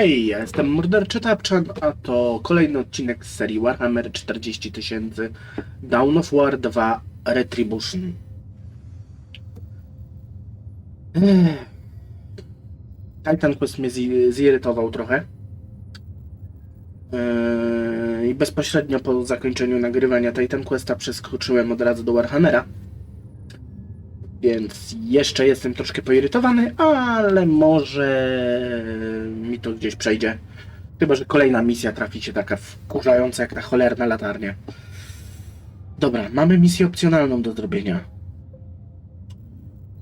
Hej, ja jestem Morderczy Tapczan, a to kolejny odcinek z serii Warhammer 40 tysięcy Dawn of War 2 Retribution. Ech. Titan Quest mnie zi- zirytował trochę. Yy, I bezpośrednio po zakończeniu nagrywania Titan Questa przeskoczyłem od razu do Warhammera. Więc jeszcze jestem troszkę poirytowany, ale może mi to gdzieś przejdzie. Chyba, że kolejna misja trafi się taka wkurzająca jak ta cholerna latarnia. Dobra, mamy misję opcjonalną do zrobienia.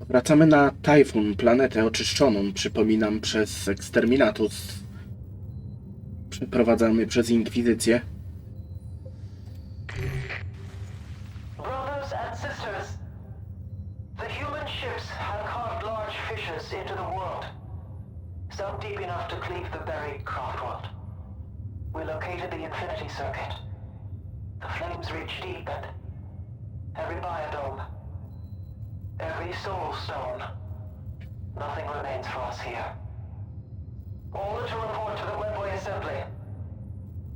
Wracamy na Typhoon, planetę oczyszczoną, przypominam, przez Exterminatus. Przeprowadzamy przez Inkwizycję. Ships have carved large fissures into the world, some deep enough to cleave the buried craft world. We located the Infinity Circuit. The flames reach deep and every biodome, every soul stone, nothing remains for us here. All to report to the Webway Assembly.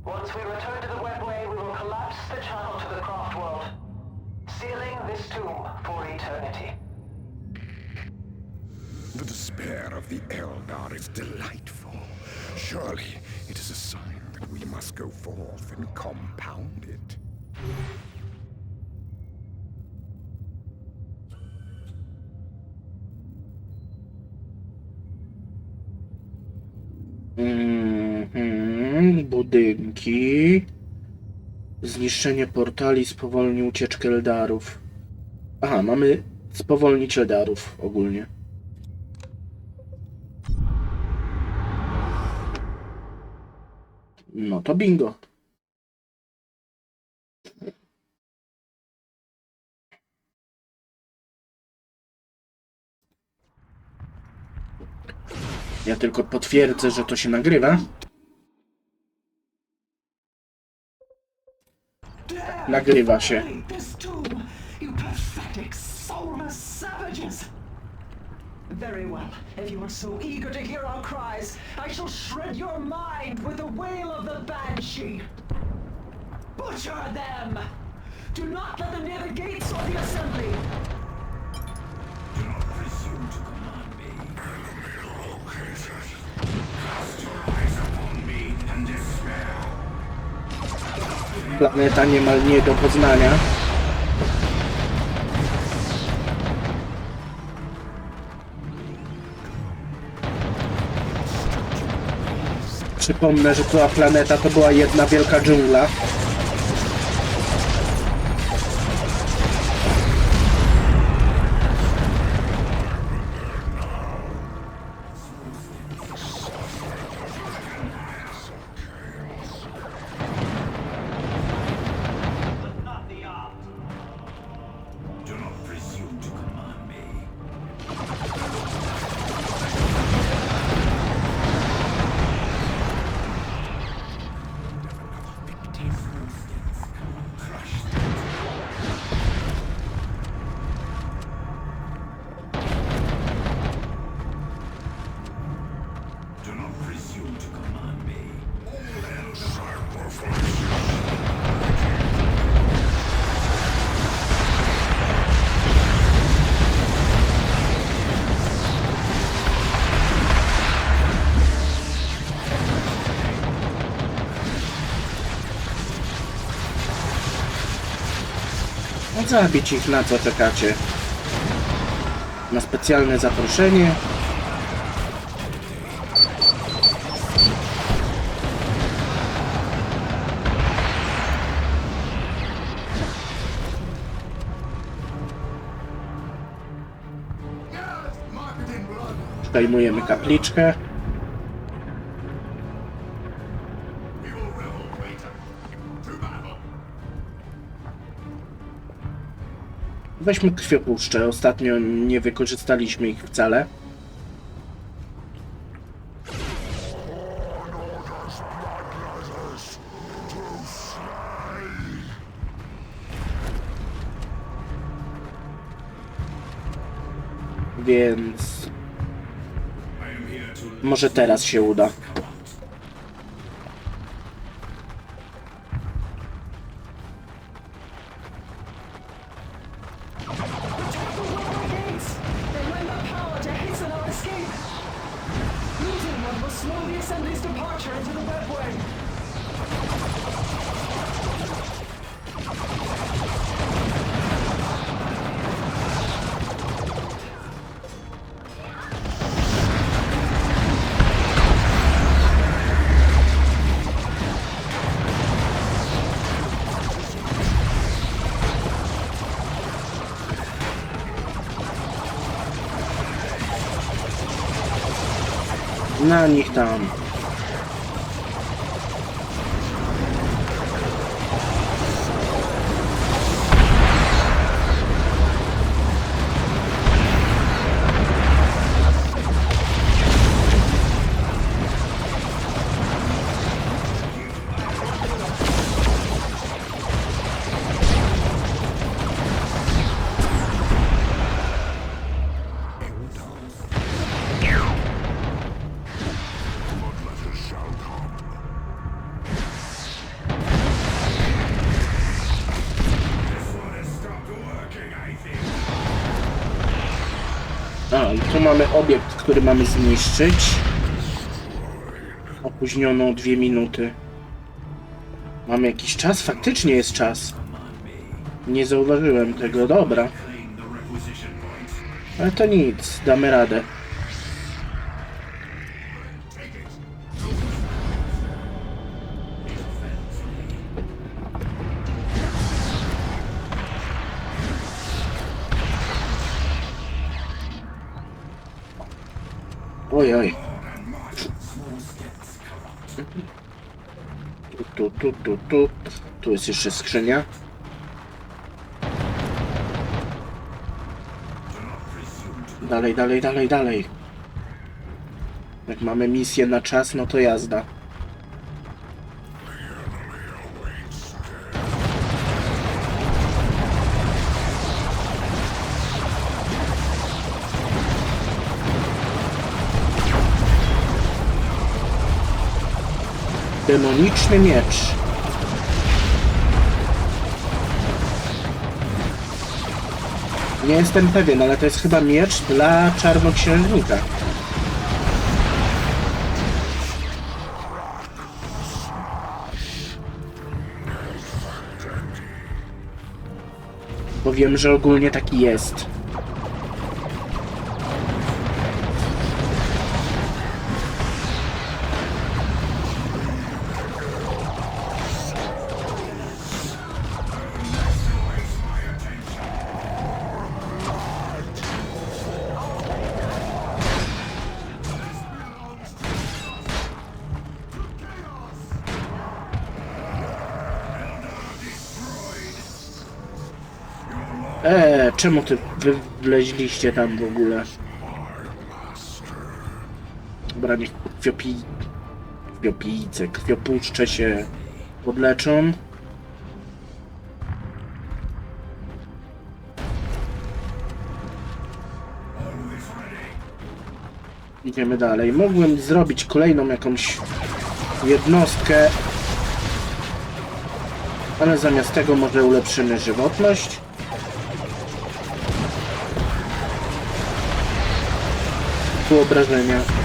Once we return to the Webway, we will collapse the channel to the craft world, sealing this tomb for eternity. The despair of the Eldar is delightful. Surely it is a sign that we must go forth and compound it. Mhm, budynki. Zniszczenie portali spowolni ucieczkę Eldarów. Aha, mamy spowolnić Eldarów ogólnie. No to bingo. Ja tylko potwierdzę, że to się nagrywa. Nagrywa się. Very well. If you are so eager to hear our cries, I shall shred your mind with the wail of the banshee. Butcher them! Do not let them near the gates or the assembly. Do not presume to command me. Cast your eyes upon me and despair. Planeta niemal nie do poznania. Przypomnę, że ta planeta to była jedna wielka dżungla. Zabić ich na co czekacie? Na specjalne zaproszenie? Zdejmujemy kapliczkę. Weźmy krwiopuszcze. Ostatnio nie wykorzystaliśmy ich wcale. Więc może teraz się uda. Na nich tam. Mamy obiekt, który mamy zniszczyć. Opóźniono dwie minuty. Mamy jakiś czas? Faktycznie jest czas. Nie zauważyłem tego, dobra. Ale to nic, damy radę. Jest jeszcze skrzynia. Dalej, dalej, dalej, dalej. Jak mamy misję na czas, no to jazda. Demoniczny miecz. Nie jestem pewien, ale to jest chyba miecz dla czarnoksiężnika. Bo wiem, że ogólnie taki jest. Eee, czemu ty wleźliście tam w ogóle? Dobra, niech krwiopi... krwiopijce, krwiopuszcze się podleczą. Idziemy dalej. Mogłem zrobić kolejną jakąś jednostkę, ale zamiast tego może ulepszymy żywotność. Obrażenia.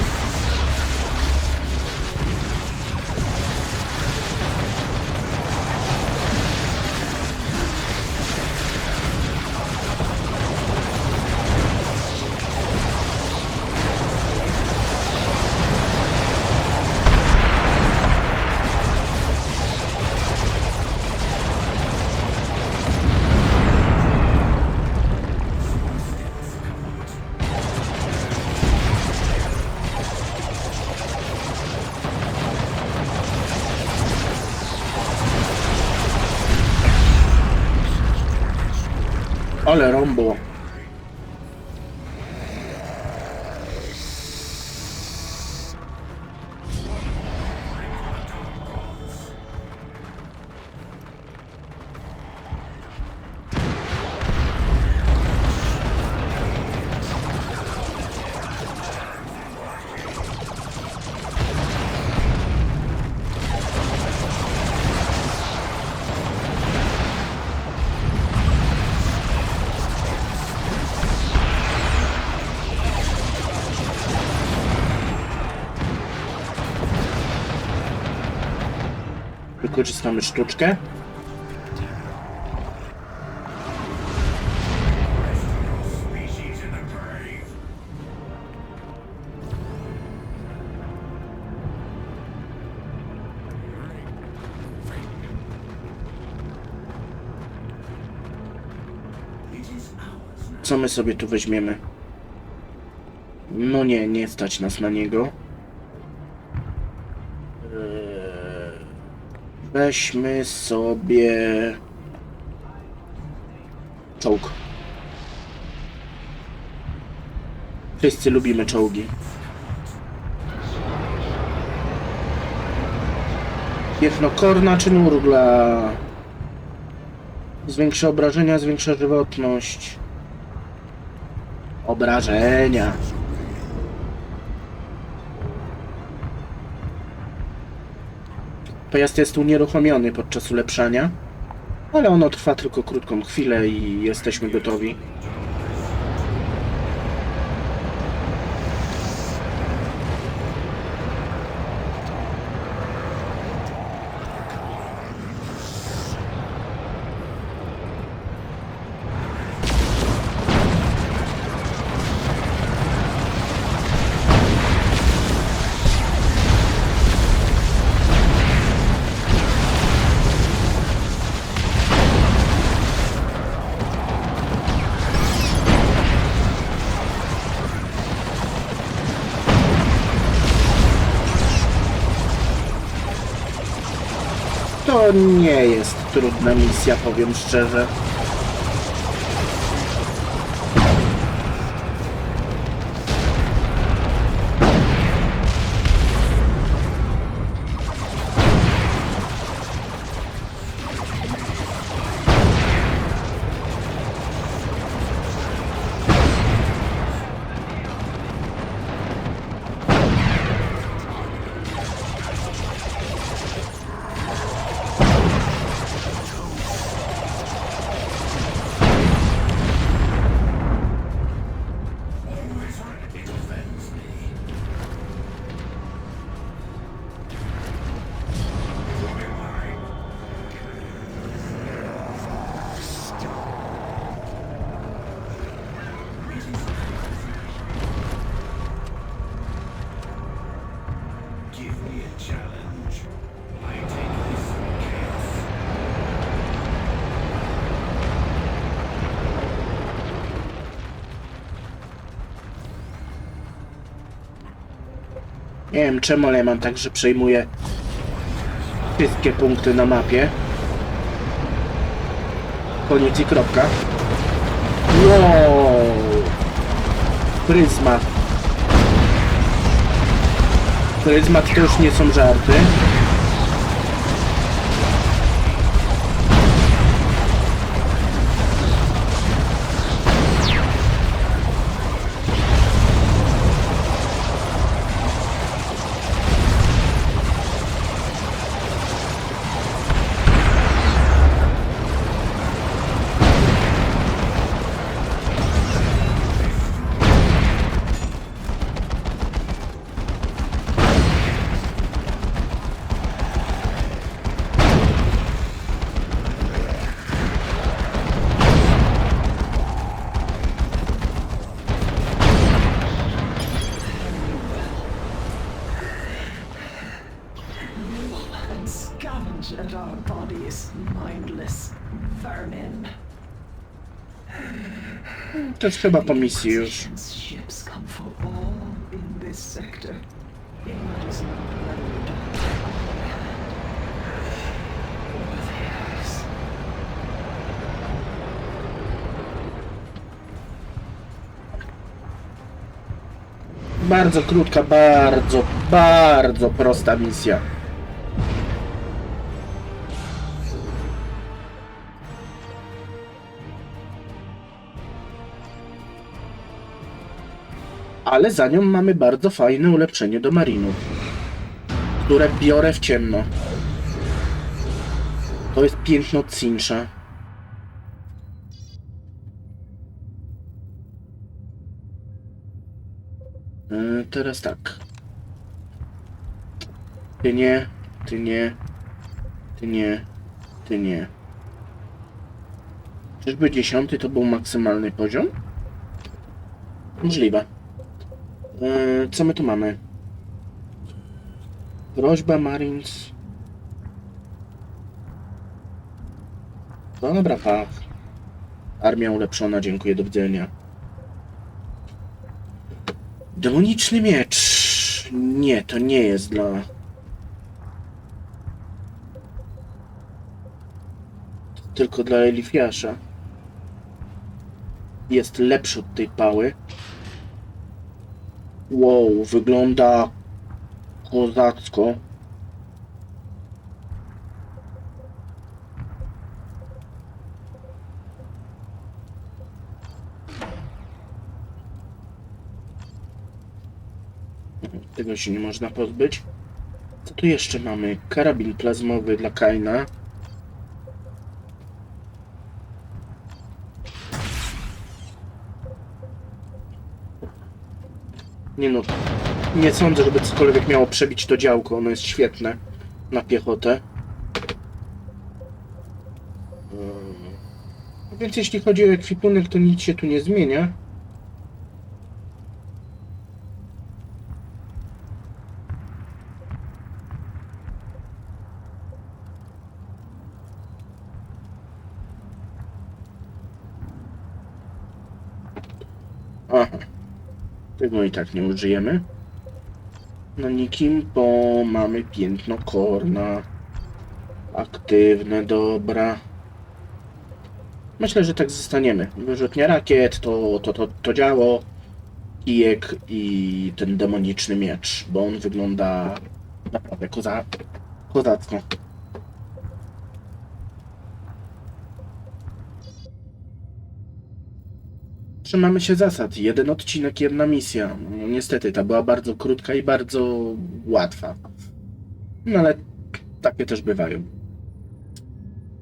Ale Wykorzystamy sztuczkę. Co my sobie tu weźmiemy? No nie, nie stać nas na niego. Weźmy sobie czołg. Wszyscy lubimy czołgi. Jednokorna czy nurgla? Zwiększa obrażenia, zwiększa żywotność. Obrażenia. Pojazd jest unieruchomiony podczas ulepszania, ale ono trwa tylko krótką chwilę i jesteśmy gotowi. To nie jest trudna misja, powiem szczerze. Nie wiem czemu, ale ja mam tak, że przejmuję wszystkie punkty na mapie. Koniec i kropka. Wow! Pryzmat. Pryzmat to już nie są żarty. To jest chyba po misji już. Bardzo krótka, bardzo, bardzo prosta misja. Ale za nią mamy bardzo fajne ulepszenie do marinów, które biorę w ciemno. To jest piękno Cincha. E, Teraz tak. Ty nie, ty nie, Ty nie. Ty nie. Czyżby dziesiąty to był maksymalny poziom? Możliwe. Eee, co my tu mamy? Groźba Marines. Dobra, pak. Armia ulepszona, dziękuję, do widzenia. Demoniczny miecz. Nie, to nie jest dla... Tylko dla Elifiasza. Jest lepszy od tej pały. Wow, wygląda kozacko. Tego się nie można pozbyć. Co tu jeszcze mamy? Karabin plazmowy dla Kaina. Nie no, nie sądzę, żeby cokolwiek miało przebić to działko. Ono jest świetne na piechotę. Yy. Więc jeśli chodzi o ekwipunek, to nic się tu nie zmienia. Aha. Tego i tak nie użyjemy. Na nikim, bo mamy piętno korna. Aktywne, dobra. Myślę, że tak zostaniemy. Wyrzutnia rakiet, to, to, to, to działo. Kijek i ten demoniczny miecz, bo on wygląda naprawdę koza, kozacko. Trzymamy się zasad. Jeden odcinek, jedna misja. No, niestety, ta była bardzo krótka i bardzo łatwa. No ale takie też bywają.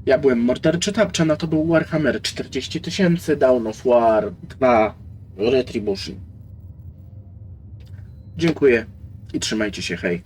Ja byłem morderczy tapczan, a to był Warhammer 40 tysięcy, Dawn of War 2, Retribution. Dziękuję i trzymajcie się, hej.